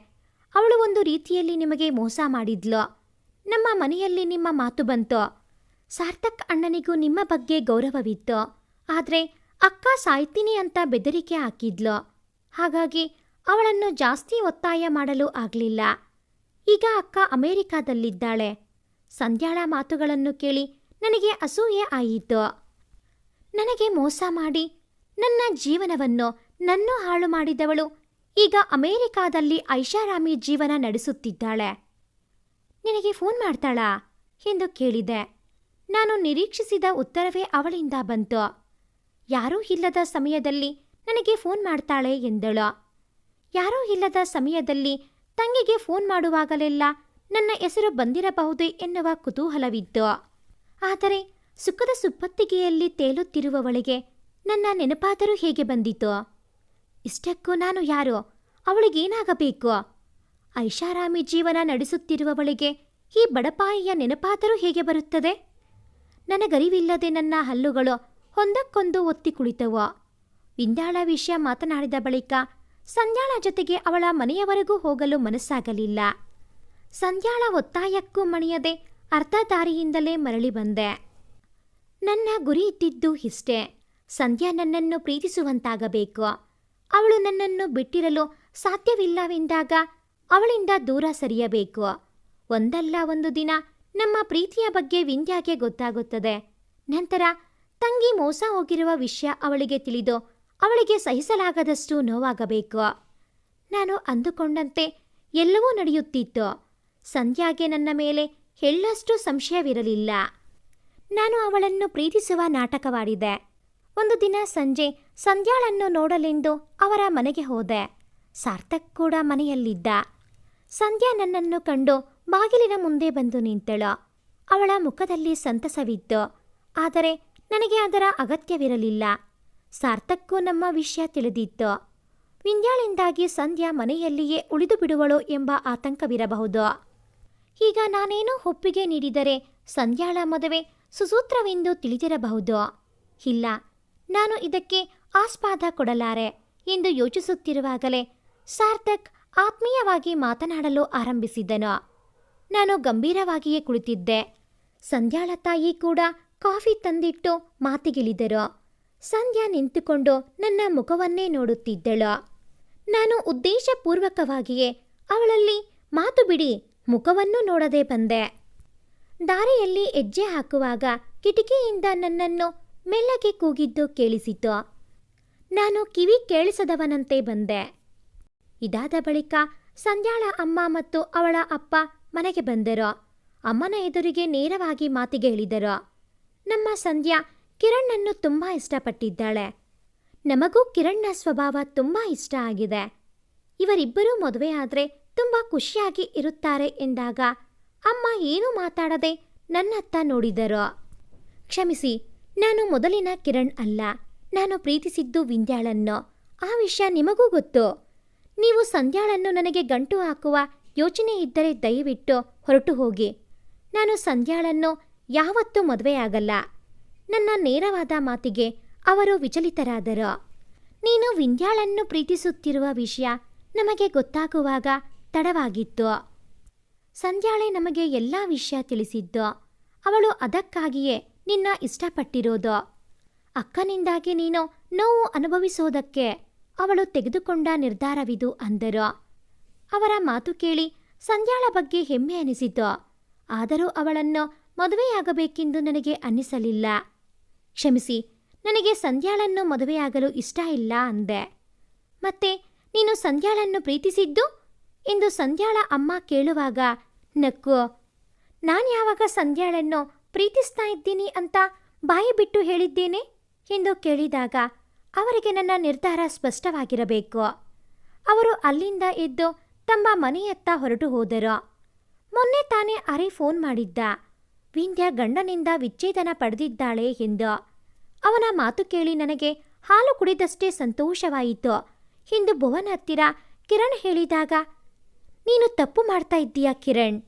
ಅವಳು ಒಂದು ರೀತಿಯಲ್ಲಿ ನಿಮಗೆ ಮೋಸ ಮಾಡಿದ್ಲು. ನಮ್ಮ ಮನೆಯಲ್ಲಿ ನಿಮ್ಮ ಮಾತು ಬಂತು. ಸಾರ್ಥಕ್ ಅಣ್ಣನಿಗೂ ನಿಮ್ಮ ಬಗ್ಗೆ ಗೌರವವಿತ್ತು. ಆದರೆ ಅಕ್ಕ ಸಾಯ್ತೀನಿ ಅಂತ ಬೆದರಿಕೆ ಹಾಕಿದ್ಲು. ಹಾಗಾಗಿ ಅವಳನ್ನು ಜಾಸ್ತಿ ಒತ್ತಾಯ ಮಾಡಲು ಆಗಲಿಲ್ಲ. ಈಗ ಅಕ್ಕ ಅಮೆರಿಕಾದಲ್ಲಿದ್ದಾಳೆ. ಸಂಧ್ಯಾಳ ಮಾತುಗಳನ್ನು ಕೇಳಿ ನನಗೆ ಅಸೂಯೆ ಆಯಿತು. ನನಗೆ ಮೋಸ ಮಾಡಿ, ನನ್ನ ಜೀವನವನ್ನು ನನ್ನೂ ಹಾಳು ಮಾಡಿದವಳು ಈಗ ಅಮೆರಿಕಾದಲ್ಲಿ ಐಷಾರಾಮಿ ಜೀವನ ನಡೆಸುತ್ತಿದ್ದಾಳೆ. ನಿನಗೆ ಫೋನ್ ಮಾಡ್ತಾಳಾ? ಎಂದು ಕೇಳಿದೆ. ನಾನು ನಿರೀಕ್ಷಿಸಿದ ಉತ್ತರವೇ ಅವಳಿಂದ ಬಂತು. ಯಾರೂ ಇಲ್ಲದ ಸಮಯದಲ್ಲಿ ನನಗೆ ಫೋನ್ ಮಾಡ್ತಾಳೆ ಎಂದಳು. ಯಾರೂ ಇಲ್ಲದ ಸಮಯದಲ್ಲಿ ತಂಗಿಗೆ ಫೋನ್ ಮಾಡುವಾಗಲೆಲ್ಲ ನನ್ನ ಹೆಸರು ಬಂದಿರಬಹುದು ಎನ್ನುವ ಕುತೂಹಲವಿತ್ತು. ಆದರೆ ಸುಖದ ಸುಪ್ಪತ್ತಿಗೆಯಲ್ಲಿ ತೇಲುತ್ತಿರುವವಳಿಗೆ ನನ್ನ ನೆನಪಾದರೂ ಹೇಗೆ ಬಂದಿತು? ಇಷ್ಟಕ್ಕೂ ನಾನು ಯಾರು? ಅವಳಿಗೇನಾಗಬೇಕು? ಐಷಾರಾಮಿ ಜೀವನ ನಡೆಸುತ್ತಿರುವವಳಿಗೆ ಈ ಬಡಪಾಯಿಯ ನೆನಪಾದರೂ ಹೇಗೆ ಬರುತ್ತದೆ? ನನಗರಿವಿಲ್ಲದೆ ನನ್ನ ಹಲ್ಲುಗಳು ಒಂದಕ್ಕೊಂದು ಒತ್ತಿ ಕುಳಿತವು. ವಿಂದಾಳ ವಿಷಯ ಮಾತನಾಡಿದ ಬಳಿಕ ಸಂಧ್ಯಾಳ ಜೊತೆಗೆ ಅವಳ ಮನೆಯವರೆಗೂ ಹೋಗಲು ಮನಸ್ಸಾಗಲಿಲ್ಲ. ಸಂಧ್ಯಾಳ ಒತ್ತಾಯಕ್ಕೂ ಮಣಿಯದೆ ಅರ್ಧ ದಾರಿಯಿಂದಲೇ ಮರಳಿ ಬಂದೆ. ನನ್ನ ಗುರಿ ಇದ್ದಿದ್ದು ಇಷ್ಟೇ. ಸಂಧ್ಯಾ ನನ್ನನ್ನು ಪ್ರೀತಿಸುವಂತಾಗಬೇಕು. ಅವಳು ನನ್ನನ್ನು ಬಿಟ್ಟಿರಲು ಸಾಧ್ಯವಿಲ್ಲವೆಂದಾಗ ಅವಳಿಂದ ದೂರ ಸರಿಯಬೇಕು. ಒಂದಲ್ಲ ಒಂದು ದಿನ ನಮ್ಮ ಪ್ರೀತಿಯ ಬಗ್ಗೆ ವಿಂಧ್ಯಾಗೆ ಗೊತ್ತಾಗುತ್ತದೆ. ನಂತರ ತಂಗಿ ಮೋಸ ಹೋಗಿರುವ ವಿಷಯ ಅವಳಿಗೆ ತಿಳಿದು ಅವಳಿಗೆ ಸಹಿಸಲಾಗದಷ್ಟು ನೋವಾಗಬೇಕು. ನಾನು ಅಂದುಕೊಂಡಂತೆ ಎಲ್ಲವೂ ನಡೆಯುತ್ತಿತ್ತು. ಸಂಧ್ಯಾಗೆ ನನ್ನ ಮೇಲೆ ಹೆಳ್ಳಷ್ಟು ಸಂಶಯವಿರಲಿಲ್ಲ. ನಾನು ಅವಳನ್ನು ಪ್ರೀತಿಸುವ ನಾಟಕವಾಡಿದೆ. ಒಂದು ದಿನ ಸಂಜೆ ಸಂಧ್ಯಾಳನ್ನು ನೋಡಲೆಂದು ಅವರ ಮನೆಗೆ ಹೋದೆ. ಸಾರ್ಥಕ್ ಕೂಡ ಮನೆಯಲ್ಲಿದ್ದ. ಸಂಧ್ಯಾ ನನ್ನನ್ನು ಕಂಡು ಬಾಗಿಲಿನ ಮುಂದೆ ಬಂದು ನಿಂತಳು. ಅವಳ ಮುಖದಲ್ಲಿ ಸಂತಸವಿತ್ತು. ಆದರೆ ನನಗೆ ಅದರ ಅಗತ್ಯವಿರಲಿಲ್ಲ. ಸಾರ್ಥಕ್ಕೂ ನಮ್ಮ ವಿಷಯ ತಿಳಿದಿತ್ತು. ವಿಂಧ್ಯಾಳಿಂದಾಗಿ ಸಂಧ್ಯಾ ಮನೆಯಲ್ಲಿಯೇ ಉಳಿದು ಬಿಡುವಳು ಎಂಬ ಆತಂಕವಿರಬಹುದು. ಈಗ ನಾನೇನೋ ಒಪ್ಪಿಗೆ ನೀಡಿದರೆ ಸಂಧ್ಯಾಳ ಮದುವೆ ಸುಸೂತ್ರವೆಂದು ತಿಳಿದಿರಬಹುದು. ಇಲ್ಲ, ನಾನು ಇದಕ್ಕೆ ಆಸ್ಪಾದ ಕೊಡಲಾರೆ ಎಂದು ಯೋಚಿಸುತ್ತಿರುವಾಗಲೇ ಸಾರ್ಥಕ್ ಆತ್ಮೀಯವಾಗಿ ಮಾತನಾಡಲು ಆರಂಭಿಸಿದನು. ನಾನು ಗಂಭೀರವಾಗಿಯೇ ಕುಳಿತಿದ್ದೆ. ಸಂಧ್ಯಾಳ ತಾಯಿ ಕೂಡ ಕಾಫಿ ತಂದಿಟ್ಟು ಮಾತಿಗಿಳಿದರು. ಸಂಧ್ಯಾ ನಿಂತುಕೊಂಡು ನನ್ನ ಮುಖವನ್ನೇ ನೋಡುತ್ತಿದ್ದಳು. ನಾನು ಉದ್ದೇಶಪೂರ್ವಕವಾಗಿಯೇ ಅವಳಲ್ಲಿ, ಮಾತು ಬಿಡಿ, ಮುಖವನ್ನು ನೋಡದೆ ಬಂದೆ. ದಾರಿಯಲ್ಲಿ ಹೆಜ್ಜೆ ಹಾಕುವಾಗ ಕಿಟಕಿಯಿಂದ ನನ್ನನ್ನು ಮೆಲ್ಲಗೆ ಕೂಗಿದ್ದು ಕೇಳಿಸಿತು. ನಾನು ಕಿವಿ ಕೇಳಿಸದವನಂತೆ ಬಂದೆ. ಇದಾದ ಬಳಿಕ ಸಂಧ್ಯಾಳ ಅಮ್ಮ ಮತ್ತು ಅವಳ ಅಪ್ಪ ಮನೆಗೆ ಬಂದರು. ಅಮ್ಮನ ಎದುರಿಗೆ ನೇರವಾಗಿ ಮಾತಿಗೆ ಹೇಳಿದರು ನಮ್ಮ ಸಂಧ್ಯಾ ಕಿರಣ್ಣನ್ನು ತುಂಬ ಇಷ್ಟಪಟ್ಟಿದ್ದಾಳೆ. ನಮಗೂ ಕಿರಣ್ನ ಸ್ವಭಾವ ತುಂಬ ಇಷ್ಟ ಆಗಿದೆ. ಇವರಿಬ್ಬರೂ ಮದುವೆಯಾದರೆ ತುಂಬ ಖುಷಿಯಾಗಿ ಇರುತ್ತಾರೆ ಎಂದಾಗ ಅಮ್ಮ ಏನೂ ಮಾತಾಡದೆ ನನ್ನತ್ತ ನೋಡಿದರು. ಕ್ಷಮಿಸಿ, ನಾನು ಮೊದಲಿನ ಕಿರಣ್ ಅಲ್ಲ. ನಾನು ಪ್ರೀತಿಸಿದ್ದು ವಿಂಧ್ಯಾಳನ್ನು. ಆ ವಿಷಯ ನಿಮಗೂ ಗೊತ್ತು. ನೀವು ಸಂಧ್ಯಾಳನ್ನು ನನಗೆ ಗಂಟು ಹಾಕುವ ಯೋಚನೆ ಇದ್ದರೆ ದಯವಿಟ್ಟು ಹೊರಟು ಹೋಗಿ. ನಾನು ಸಂಧ್ಯಾಳನ್ನು ಯಾವತ್ತೂ ಮದುವೆಯಾಗಲ್ಲ. ನನ್ನ ನೇರವಾದ ಮಾತಿಗೆ ಅವರು ವಿಚಲಿತರಾದರು. ನೀನು ವಿಂಧ್ಯಾಳನ್ನು ಪ್ರೀತಿಸುತ್ತಿರುವ ವಿಷಯ ನಮಗೆ ಗೊತ್ತಾಗುವಾಗ ತಡವಾಗಿತ್ತು. ಸಂಧ್ಯಾಳೆ ನಮಗೆ ಎಲ್ಲ ವಿಷಯ ತಿಳಿಸಿದ್ದು. ಅವಳು ಅದಕ್ಕಾಗಿಯೇ ನಿನ್ನ ಇಷ್ಟಪಟ್ಟಿರೋದು. ಅಕ್ಕನಿಂದಾಗಿ ನೀನು ನೋವು ಅನುಭವಿಸೋದಕ್ಕೆ ಅವಳು ತೆಗೆದುಕೊಂಡ ನಿರ್ಧಾರವಿದು ಅಂದರು. ಅವರ ಮಾತು ಕೇಳಿ ಸಂಧ್ಯಾಳ ಬಗ್ಗೆ ಹೆಮ್ಮೆ ಅನಿಸಿತು. ಆದರೂ ಅವಳನ್ನು ಮದುವೆಯಾಗಬೇಕೆಂದು ನನಗೆ ಅನ್ನಿಸಲಿಲ್ಲ. ಕ್ಷಮಿಸಿ, ನನಗೆ ಸಂಧ್ಯಾಳನ್ನು ಮದುವೆಯಾಗಲು ಇಷ್ಟ ಇಲ್ಲ ಅಂದೆ. ಮತ್ತೆ, ನೀನು ಸಂಧ್ಯಾಳನ್ನು ಪ್ರೀತಿಸಿದ್ದು? ಎಂದು ಸಂಧ್ಯಾಳ ಅಮ್ಮ ಕೇಳುವಾಗ, ನಕ್ಕು, ನಾನು ಯಾವಾಗ ಸಂಧ್ಯಾಳನ್ನು ಪ್ರೀತಿಸ್ತಾ ಇದ್ದೀನಿ ಅಂತ ಬಾಯಿ ಬಿಟ್ಟು ಹೇಳಿದ್ದೇನೆ? ಎಂದು ಕೇಳಿದಾಗ, ಅವರಿಗೆ ನನ್ನ ನಿರ್ಧಾರ ಸ್ಪಷ್ಟವಾಗಿರಬೇಕು. ಅವರು ಅಲ್ಲಿಂದ ಎದ್ದು ತಮ್ಮ ಮನೆಯತ್ತ ಹೊರಟು ಹೋದರು. ಮೊನ್ನೆ ತಾನೇ ಅರೆ ಫೋನ್ ಮಾಡಿದ್ದ. ವಿಂಧ್ಯ ಗಂಡನಿಂದ ವಿಚ್ಛೇದನ ಪಡೆದಿದ್ದಾಳೆ ಎಂದು. ಅವನ ಮಾತು ಕೇಳಿ ನನಗೆ ಹಾಲು ಕುಡಿದಷ್ಟೇ ಸಂತೋಷವಾಯಿತು. ಎಂದು ಭುವನ ಹತ್ತಿರ ಕಿರಣ್ ಹೇಳಿದಾಗ, ನೀನು ತಪ್ಪು ಮಾಡ್ತಾ ಇದ್ದೀಯ ಕಿರಣ್?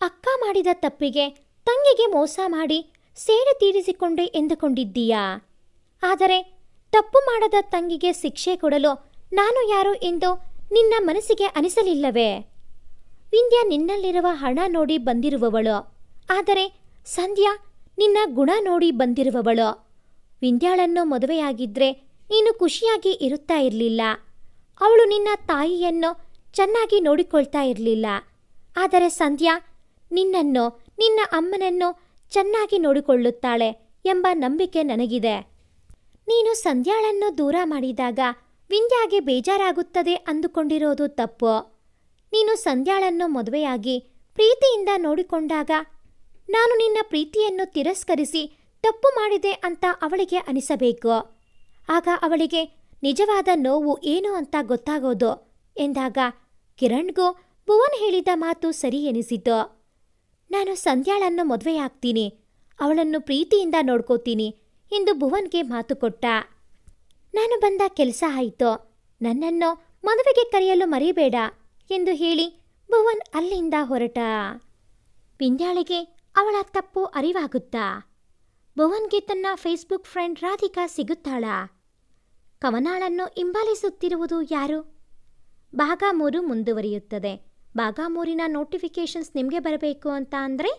ಅಕ್ಕ ಮಾಡಿದ ತಪ್ಪಿಗೆ ತಂಗಿಗೆ ಮೋಸ ಮಾಡಿ ಸೇಡು ತೀರಿಸಿಕೊಂಡೆ ಎಂದುಕೊಂಡಿದ್ದೀಯಾ? ಆದರೆ ತಪ್ಪು ಮಾಡದ ತಂಗಿಗೆ ಶಿಕ್ಷೆ ಕೊಡಲು ನಾನು ಯಾರು ಎಂದು ನಿನ್ನ ಮನಸ್ಸಿಗೆ ಅನಿಸಲಿಲ್ಲವೇ? ವಿಂಧ್ಯ ನಿನ್ನಲ್ಲಿರುವ ಹಣ ನೋಡಿ ಬಂದಿರುವವಳು. ಆದರೆ ಸಂಧ್ಯಾ, ನಿನ್ನ ಗುಣ ನೋಡಿ ಬಂದಿರುವವಳು. ವಿಂಧ್ಯಾಳನ್ನು ಮದುವೆಯಾಗಿದ್ರೆ ನೀನು ಖುಷಿಯಾಗಿ ಇರುತ್ತಾ ಇರಲಿಲ್ಲ. ಅವಳು ನಿನ್ನ ತಾಯಿಯನ್ನು ಚೆನ್ನಾಗಿ ನೋಡಿಕೊಳ್ತಾ ಇರಲಿಲ್ಲ. ಆದರೆ ಸಂಧ್ಯಾ, ನಿನ್ನನ್ನು, ನಿನ್ನ ಅಮ್ಮನನ್ನು ಚೆನ್ನಾಗಿ ನೋಡಿಕೊಳ್ಳುತ್ತಾಳೆ ಎಂಬ ನಂಬಿಕೆ ನನಗಿದೆ. ನೀನು ಸಂಧ್ಯಾಳನ್ನು ದೂರ ಮಾಡಿದಾಗ ವಿಂಧ್ಯಾಗೆ ಬೇಜಾರಾಗುತ್ತದೆ ಅಂದುಕೊಂಡಿರೋದು ತಪ್ಪು. ನೀನು ಸಂಧ್ಯಾಳನ್ನು ಮದುವೆಯಾಗಿ ಪ್ರೀತಿಯಿಂದ ನೋಡಿಕೊಂಡಾಗ ನಾನು ನಿನ್ನ ಪ್ರೀತಿಯನ್ನು ತಿರಸ್ಕರಿಸಿ ತಪ್ಪು ಮಾಡಿದೆ ಅಂತ ಅವಳಿಗೆ ಅನಿಸಬೇಕು. ಆಗ ಅವಳಿಗೆ ನಿಜವಾದ ನೋವು ಏನು ಅಂತ ಗೊತ್ತಾಗೋದು ಎಂದಾಗ ಕಿರಣ್ಗೂ ಭುವನ್ ಹೇಳಿದ ಮಾತು ಸರಿ ಎನಿಸಿತು. ನಾನು ಸಂಧ್ಯಾಳನ್ನು ಮದುವೆಯಾಗ್ತೀನಿ, ಅವಳನ್ನು ಪ್ರೀತಿಯಿಂದ ನೋಡ್ಕೋತೀನಿ ಎಂದು ಭುವನ್ಗೆ ಮಾತು ಕೊಟ್ಟ. ನಾನು ಬಂದ ಕೆಲಸ ಆಯಿತು, ನನ್ನನ್ನು ಮದುವೆಗೆ ಕರೆಯಲು ಮರಿಬೇಡ ಎಂದು ಹೇಳಿ ಭುವನ್ ಅಲ್ಲಿಂದ ಹೊರಟ. ಪಿಂಡ್ಯಾಳಿಗೆ ಅವಳ ತಪ್ಪು ಅರಿವಾಗುತ್ತಾ. ಭುವನ್ಗೆ ತನ್ನ ಫೇಸ್ಬುಕ್ ಫ್ರೆಂಡ್ ರಾಧಿಕಾ ಸಿಗುತ್ತಾಳಾ. ಕವನಾಳನ್ನು ಹಿಂಬಾಲಿಸುತ್ತಿರುವುದು ಯಾರು? ಭಾಗ ಮುಂದುವರಿಯುತ್ತದೆ. ಭಾಗ ಮೂರಿನ ನೋಟಿಫಿಕೇಷನ್ಸ್ ನಿಮಗೆ ಬರಬೇಕು ಅಂತ ಅಂದರೆ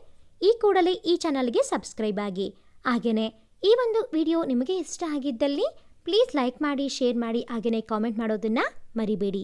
ಈ ಕೂಡಲೇ ಈ ಚಾನಲ್ಗೆ ಸಬ್ಸ್ಕ್ರೈಬ್ ಆಗಿ. ಹಾಗೆಯೇ ಈ ಒಂದು ವಿಡಿಯೋ ನಿಮಗೆ ಇಷ್ಟ ಆಗಿದ್ದಲ್ಲಿ ಪ್ಲೀಸ್ ಲೈಕ್ ಮಾಡಿ, ಶೇರ್ ಮಾಡಿ ಹಾಗೆಯೇ ಕಾಮೆಂಟ್ ಮಾಡೋದನ್ನು ಮರಿಬೇಡಿ.